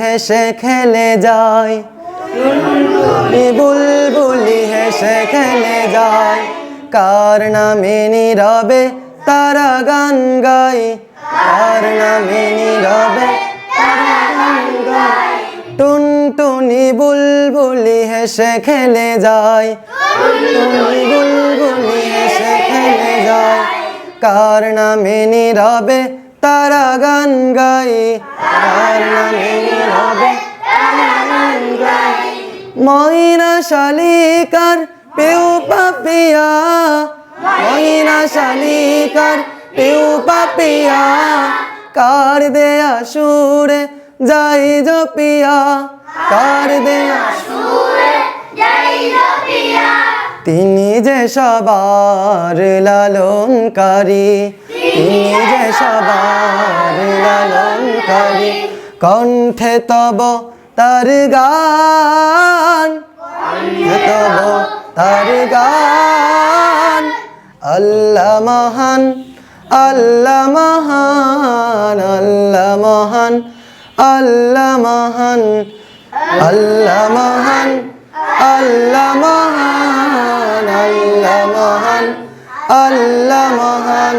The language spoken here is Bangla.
হেসে খেলে যায়। বুলবুলি হেসে খেলে যায়। কার নামে নীরবে তারা গান গায়। কার নামে নীরবে টুনটুনি বুলবুলি হেসে খেলে যায়। টুনটুনি বুলবুলি হেসে খেলে যায়। কার নামে নীরবে তারা গান গাই ময়না শালিকার পেউ পাপিয়া। ময়না শালিকার পেউ পাপিয়া। কার দেয়া সুরে যাই জপিয়া কার দেয়া সুরে যাই জপিয়া তিনি যে সবার লালনকারী। যে সবার কণ্ঠে তব তার গান। তব তার গান। আল্লাহ মহান আল্লাহ মহান আল্লাহ মহান আল্লাহ মহান আল্লাহ মহান আল্লাহ মহান আল্লাহ মহান আল্লাহ মহান।